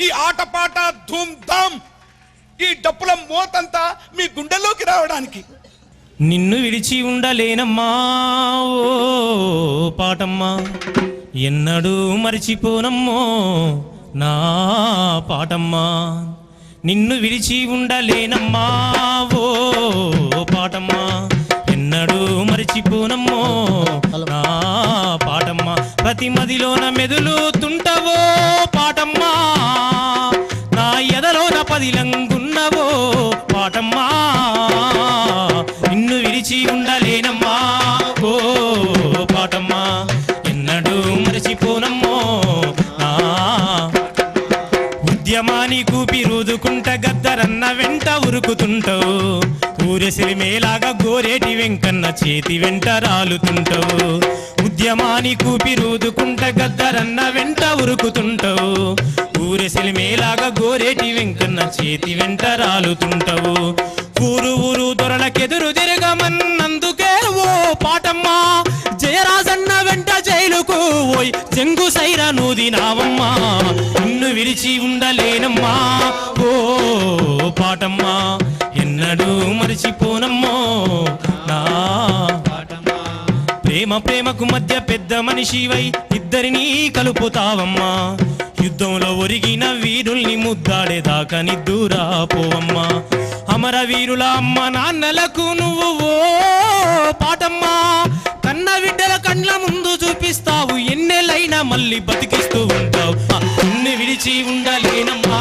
ఈ ఆటపాట ధూమ్ ధామ్ ఈ డప్పుల మోతంతా మీ గుండెల్లోకి రావడానికి. నిన్ను విడిచి ఉండలేనమ్మా ఓ పాటమ్మా. ఎన్నడూ మరిచిపోనమ్మో నా పాటమ్మా. నిన్ను విడిచి ఉండలేనమ్మా ఓ పాటమ్మా. ఎన్నడూ మరిచిపోనమ్మో నా పాటమ్మా. ప్రతి మదిలోన మెదులుతుంటవో பதிலங்க కూపి రూదుకుంట గద్దరన్న వెంట ఉరుకుతుంటావు. ఊరెసిరి మేలాగా గోరేటి వెంకన్న చేతి వెంట రాలుతుంటావు. ఉద్యమాని కూపి రూదుకుంట గద్దరన్న వెంట ఉరుకుతుంటావు. ఊరెసిరి మేలాగా గోరేటి వెంకన్న చేతి వెంట రాలుతుంటావు. ఊరు ఊరు దొరలకెదురు తిరగమన్నందుకే ఓ పాటమ్మా. జయరాజన్న వెంట జైలుకు ఓయ్ జంగు సైర నూదినావమ్మా నిన్ను విరిచి ఉండలేనమ్మా. ఓ పాటమ్మా ఎన్నడూ మరిచిపోనమ్మో. నా ప్రేమ ప్రేమకు మధ్య పెద్ద మనిషివై ఇద్దరినీ కలుపుతావమ్మా. యుద్ధంలో ఒరిగిన వీరుల్ని ముద్దాడేదాకా నిద్దురా పోవమ్మా అమర వీరుల అమ్మ నాన్నలకు నువ్వు ఓ ఎన్నెలైనా మళ్ళీ బతికిస్తూ ఉంటావు. ఆ, నిన్ను విడిచి ఉండలేనమ్మా.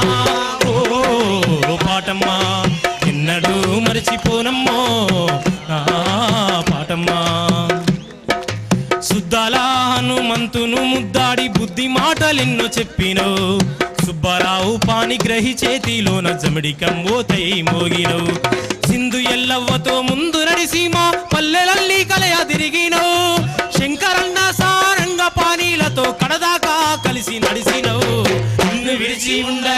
ఓ పాటమ్మా ఎన్నడూ మరచిపోనమ్మో. పాటమ్మా. సుద్దాల హనుమంతును ముద్దాడి బుద్ధి మాటలెన్నో చెప్పినవు. సుబ్బారావు పానిగ్రహి చేతిలోన జమిడి కంబోతై మోగినవు. సింధు ఎల్లవ్వతో ముందు నడిసి మా పల్లెలల్లి కలయ తిరిగినవు Mm-hmm